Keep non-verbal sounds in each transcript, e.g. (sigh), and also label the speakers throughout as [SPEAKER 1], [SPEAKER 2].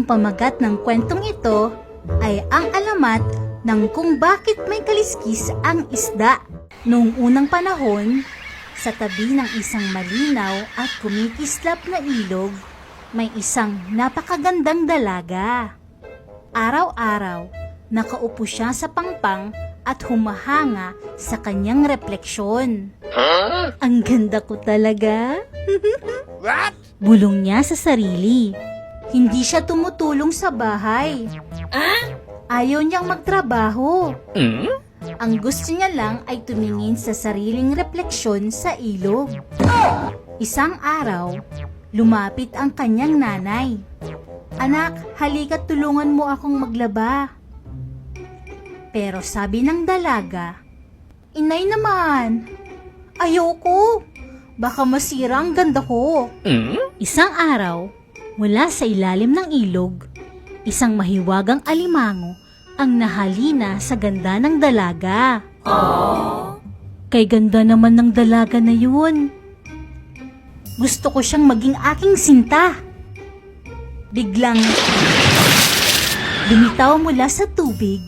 [SPEAKER 1] Ang pamagat ng kwentong ito ay ang alamat ng kung bakit may kaliskis ang isda. Noong unang panahon, sa tabi ng isang malinaw at kumikislap na ilog, may isang napakagandang dalaga. Araw-araw, nakaupo siya sa pangpang at humahanga sa kanyang refleksyon. Ang ganda ko talaga. (laughs)
[SPEAKER 2] What?
[SPEAKER 1] Bulong niya sa sarili. Hindi siya tumutulong sa bahay. Ayaw niyang magtrabaho. Ang gusto niya lang ay tumingin sa sariling refleksyon sa ilog. Isang araw, lumapit ang kanyang nanay. Anak, halika tulungan mo akong maglaba. Pero sabi ng dalaga, Inay naman, ayoko. Baka masira ang ganda ko. Isang araw, mula sa ilalim ng ilog, isang mahiwagang alimango ang nahalina sa ganda ng dalaga. Kay ganda naman ng dalaga na yun. Gusto ko siyang maging aking sinta. Biglang lumitaw mula sa tubig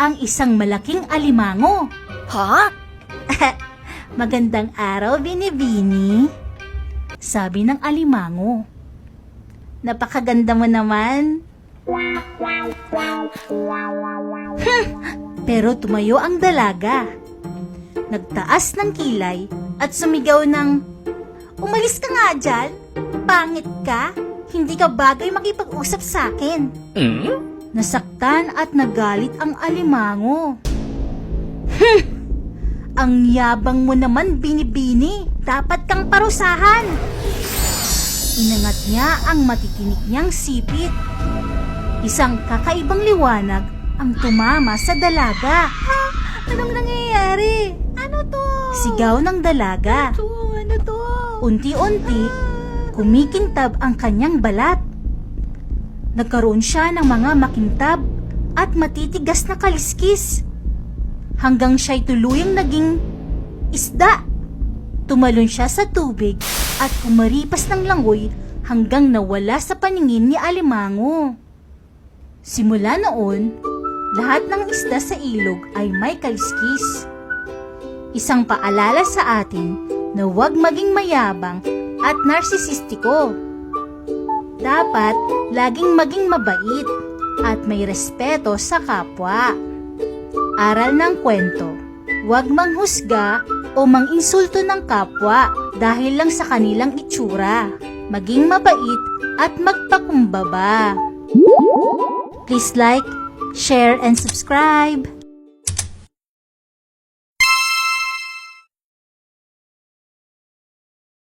[SPEAKER 1] ang isang malaking alimango.
[SPEAKER 2] Ha? (laughs)
[SPEAKER 1] Magandang araw, Binibini. Sabi ng alimango. Napakaganda mo naman. Pero tumayo ang dalaga. Nagtaas ng kilay at sumigaw ng, Umalis ka nga dyan! Pangit ka! Hindi ka bagay makipag-usap sa akin. Nasaktan at nagalit ang alimango. Ang yabang mo naman, binibini. Dapat kang parusahan. Inangat niya ang matitinik niyang sipit. Isang kakaibang liwanag ang tumama sa dalaga. Ha? Anong nangyayari? Ano to? Sigaw ng dalaga. Ano to? Ano to? Unti-unti, kumikintab ang kanyang balat. Nagkaroon siya ng mga makintab at matitigas na kaliskis hanggang siya'y tuluyang naging isda. Tumalon siya sa tubig at kumaripas ng langoy hanggang nawala sa paningin ni Alimango. Simula noon, lahat ng isda sa ilog ay may kaliskis. Isang paalala sa atin na huwag maging mayabang at narsisistiko. Dapat laging maging mabait at may respeto sa kapwa. Aral ng kwento. Huwag manghusga o manginsulto ng kapwa dahil lang sa kanilang itsura. Maging mabait at magpakumbaba. Please like, share, and subscribe.